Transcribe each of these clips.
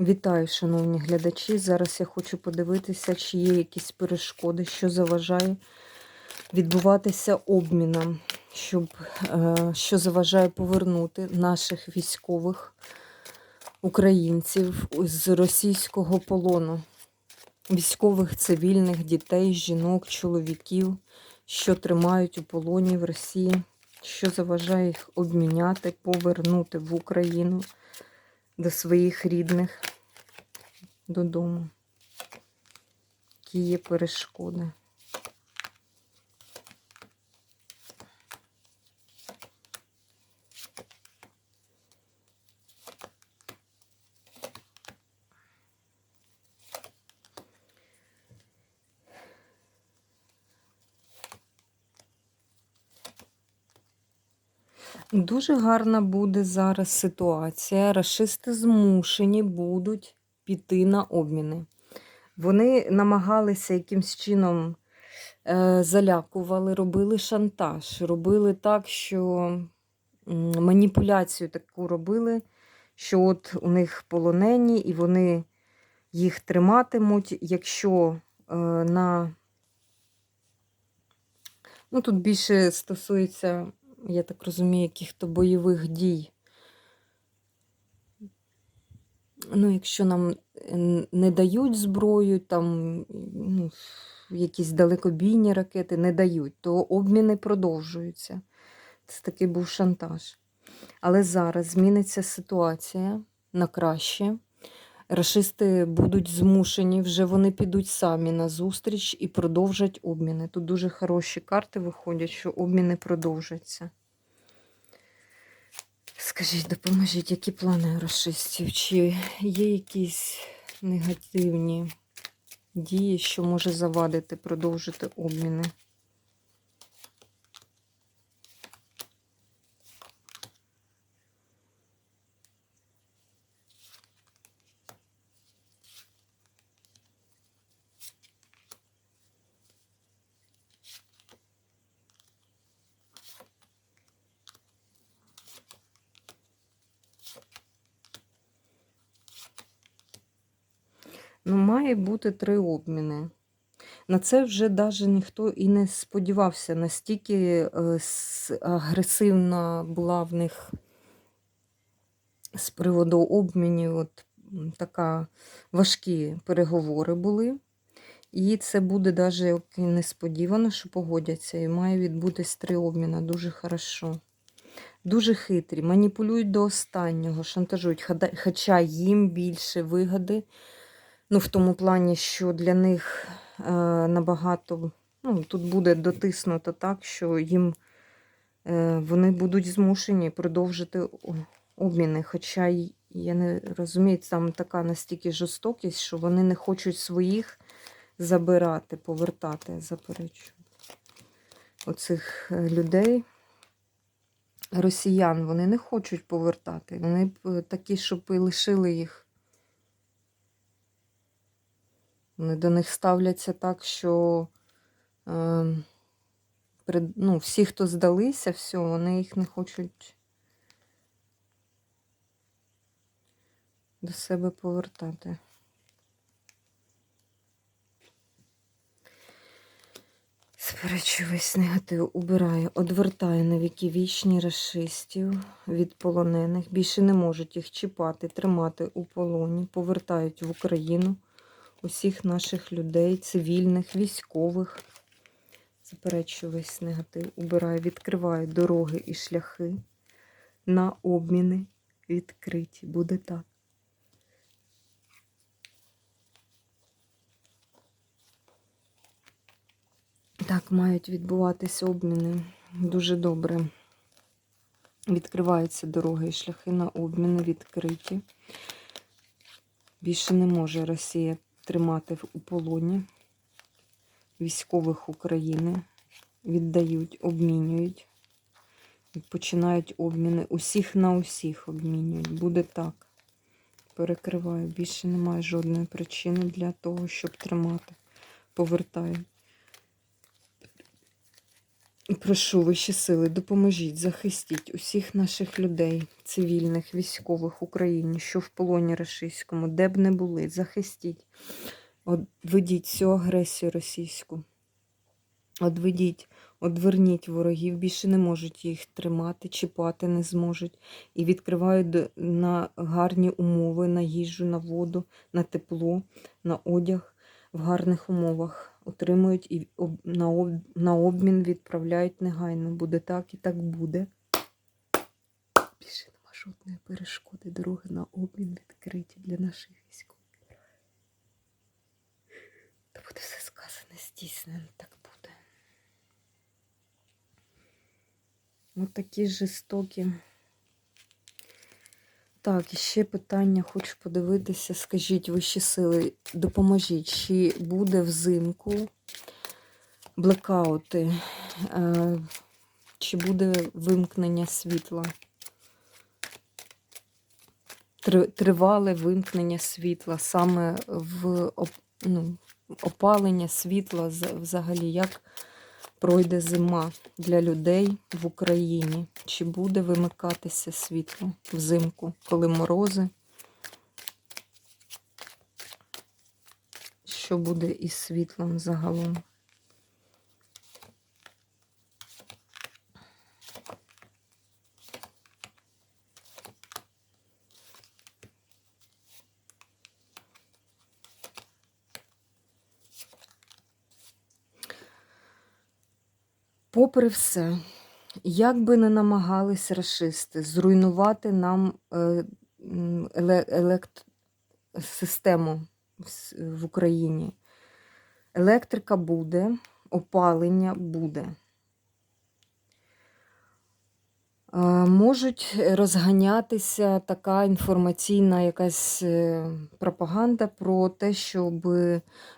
Вітаю, шановні глядачі. Зараз я хочу подивитися, чи є якісь перешкоди, що заважає відбуватися обмінам, щоб, е, що заважає повернути наших військових українців з російського полону, військових, цивільних, дітей, жінок, чоловіків, що тримають у полоні в Росії, що заважає їх обміняти, повернути в Україну до своїх рідних додому. Які є перешкоди. Дуже гарна буде зараз ситуація. Рашисти змушені будуть піти на обміни. Вони намагалися якимсь чином е, залякували, робили шантаж, робили так, що маніпуляцію таку робили, що от у них полонені, і вони їх триматимуть, якщо е, на Ну, тут більше стосується, я так розумію, яких-то бойових дій. Ну, якщо нам е, не дають зброю, там ну, якісь далекобійні ракети не дають, то обміни продовжуються. Це такий був шантаж. Але зараз зміниться ситуація на краще. Рашисти будуть змушені, вже вони підуть самі на зустріч і продовжать обміни. Тут дуже хороші карти виходять, що обміни продовжаться. Скажіть, допоможіть, які плани расистів? Чи є якісь негативні дії, що може завадити продовжити обміни? Ну, має бути три обміни. На це вже навіть ніхто і не сподівався, настільки е, агресивна була в них з приводу обмінів. От така важкі переговори були. І це буде навіть несподівано, що погодяться. І має відбутись три обміни. Дуже хорошо. Дуже хитрі, маніпулюють до останнього, шантажують, хоча їм більше вигоди. Ну, в тому плані, що для них е, набагато ну, тут буде дотиснуто так, що їм е, вони будуть змушені продовжити обміни. Хоча я не розумію, там така настільки жорстокість, що вони не хочуть своїх забирати, повертати, я заперечую. Оцих е, людей, росіян, вони не хочуть повертати. Вони е, такі, щоб і лишили їх. Вони до них ставляться так, що е, ну, всі, хто здалися, все, вони їх не хочуть до себе повертати. Сперечу весь негатив убираю, одвертаю на віки вічні расистів від полонених. Більше не можуть їх чіпати, тримати у полоні, повертають в Україну усіх наших людей, цивільних, військових. Заперечую весь негатив, убираю, відкриваю дороги і шляхи на обміни відкриті. Буде так. Так, мають відбуватися обміни. Дуже добре. Відкриваються дороги і шляхи на обміни відкриті. Більше не може Росія тримати у полоні військових України. Віддають, обмінюють. Починають обміни. Усіх на усіх обмінюють. Буде так. Перекриваю. Більше немає жодної причини для того, щоб тримати. Повертаю. Прошу вищі сили, допоможіть, захистіть усіх наших людей, цивільних, військових Україні, що в полоні російському, де б не були, захистіть. Одведіть всю агресію російську. Одведіть, одверніть ворогів, більше не можуть їх тримати, чіпати не зможуть. І відкривають на гарні умови, на їжу, на воду, на тепло, на одяг в гарних умовах. Отримують і на, об, на обмін відправляють негайно. Буде так і так буде. Більше нема жодної перешкоди. Дороги на обмін відкриті для наших військових. Та буде все сказане, здійснено, так буде. Ось такі жорстокі. Так, і ще питання хочу подивитися. Скажіть, вищі сили, допоможіть, чи буде взимку блекаути, е, чи буде вимкнення світла? Тривале вимкнення світла, саме в ну, опалення світла взагалі, як пройде зима для людей в Україні? Чи буде вимикатися світло взимку, коли морози? Що буде із світлом загалом? Попри все, як би не намагались расисти зруйнувати нам е, елект... систему в Україні, електрика буде, опалення буде. Е, Можуть розганятися така інформаційна якась е, пропаганда про те, щоб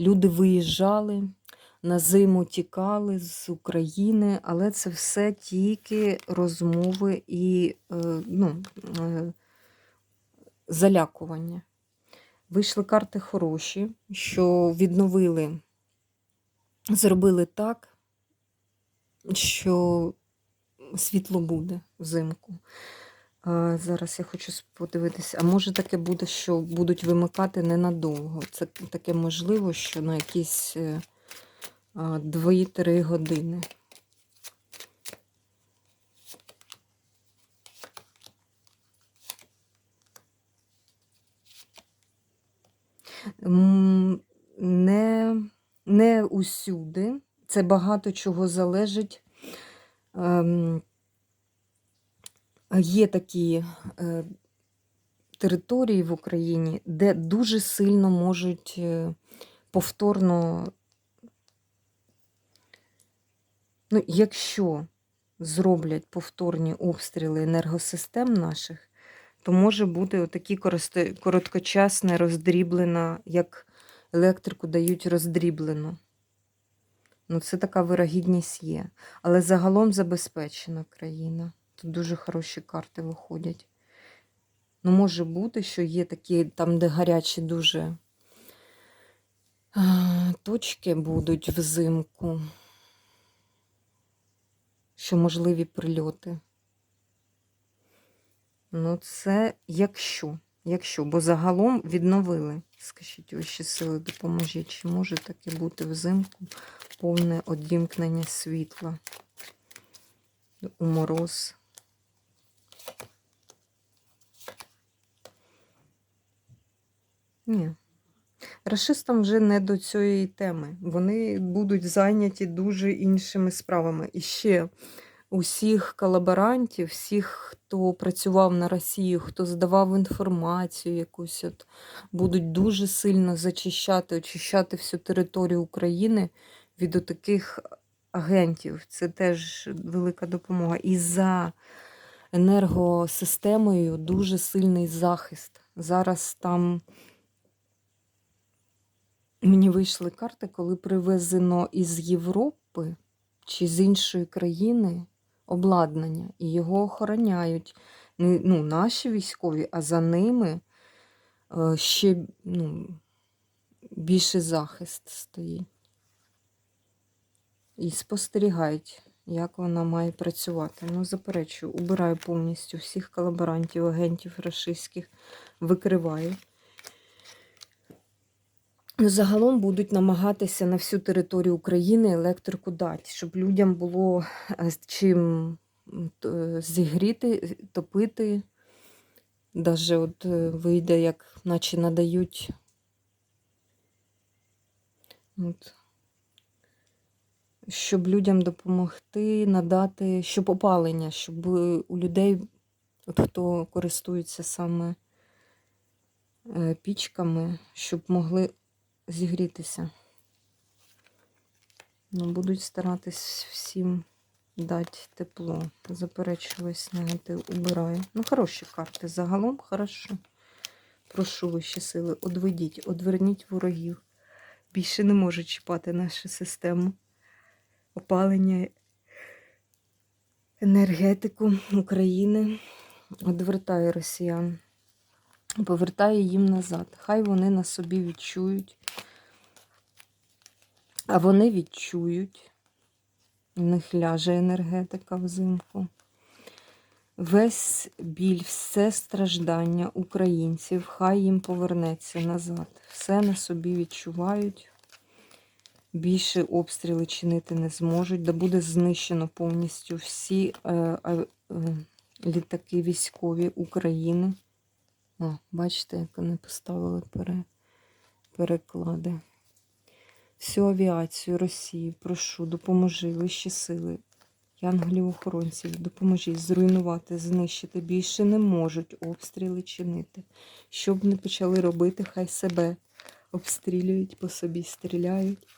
люди виїжджали, на зиму тікали з України, але це все тільки розмови і е, ну, е, залякування. Вийшли карти хороші, що відновили, зробили так, що світло буде взимку. Зараз я хочу подивитися. А може таке буде, що будуть вимикати ненадовго. Це таке можливо, що на якісь е, 2-3 години. Не, не усюди. Це багато чого залежить. Ем, Є такі е, території в Україні, де дуже сильно можуть е, повторно, ну, якщо зроблять повторні обстріли енергосистем наших, то може бути отакі короткочасне роздріблена, як електрику дають роздріблену. Ну, це така вирогідність є. Але загалом забезпечена країна. Тут дуже хороші карти виходять. Ну, може бути, що є такі, там, де гарячі дуже точки будуть взимку, що можливі прильоти. Ну, це якщо. Якщо, бо загалом відновили. Скажіть, вищі сили допоможіть, чи може таке бути взимку повне одімкнення світла у мороз. Ні. Рашистам вже не до цієї теми. Вони будуть зайняті дуже іншими справами. І ще усіх колаборантів, всіх, хто працював на Росію, хто здавав інформацію якусь, от, будуть дуже сильно зачищати, очищати всю територію України від таких агентів. Це теж велика допомога. І за енергосистемою дуже сильний захист. Зараз там. Мені вийшли карти, коли привезено із Європи чи з іншої країни обладнання, і його охороняють не ну, наші військові, а за ними е, ще ну, більший захист стоїть. І спостерігають, як вона має працювати. Ну, заперечую, убираю повністю всіх колаборантів, агентів рашистських, викриваю. Загалом будуть намагатися на всю територію України електрику дати, щоб людям було е, з чим зігріти, топити. Даже от е, вийде, як наче надають. От. Щоб людям допомогти надати, щоб опалення, щоб е, у людей, от хто користується саме е, пічками, щоб могли зігрітися. Ну, будуть старатись всім дати тепло. Заперечую весь негатив, убираю. Ну, хороші карти. Загалом хорошо. Прошу вищі сили, одведіть, одверніть ворогів. Більше не можуть чіпати нашу систему опалення, енергетику України. Одвертаю росіян. Повертаю їм назад. Хай вони на собі відчують. А вони відчують. У них ляже енергетика взимку. Весь біль, все страждання українців, хай їм повернеться назад. Все на собі відчувають. Більше обстріли чинити не зможуть, де буде знищено повністю всі е, е, літаки військові України. О, бачите, як вони поставили пере, переклади. Всю авіацію Росії, прошу, допоможи, вищі сили, янголів-охоронців, допоможіть зруйнувати, знищити. Більше не можуть обстріли чинити. Що б не почали робити, хай себе обстрілюють, по собі стріляють.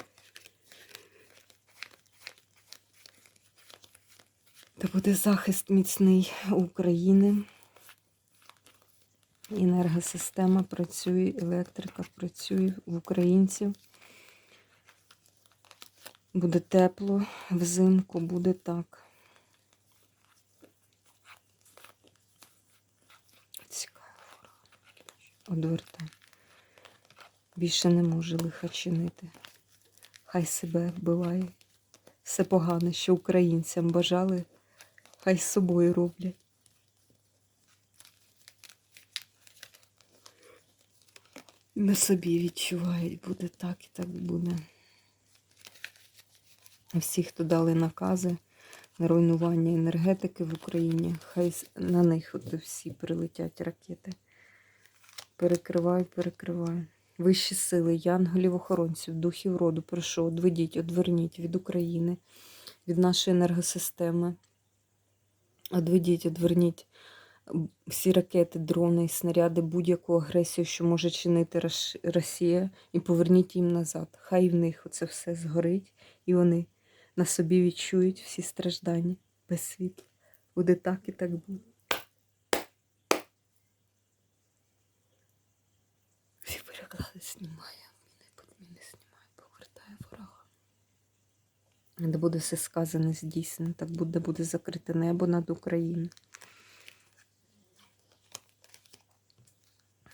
Та буде захист міцний України. Енергосистема працює, електрика працює в українців. Буде тепло, взимку буде так. Цікаво. Одвертай. Більше не може лиха чинити. Хай себе вбиває. Все погане, що українцям бажали, хай з собою роблять. На собі відчувають, буде так і так буде. Всі, хто дали накази на руйнування енергетики в Україні, хай на них от всі прилетять ракети. Перекриваю, перекриваю. Вищі сили, янголів-охоронців, духів роду, прошу, одведіть, одверніть від України, від нашої енергосистеми. Одведіть, одверніть всі ракети, дрони снаряди, будь-яку агресію, що може чинити Росія, і поверніть їм назад. Хай в них оце все згорить, і вони на собі відчують всі страждання без світла. Буде так і так буде. Всі переклади знімає, міни подміни знімає, повертає ворога. Де буде все сказане, здійснено, так буде, буде закрите небо над Україною.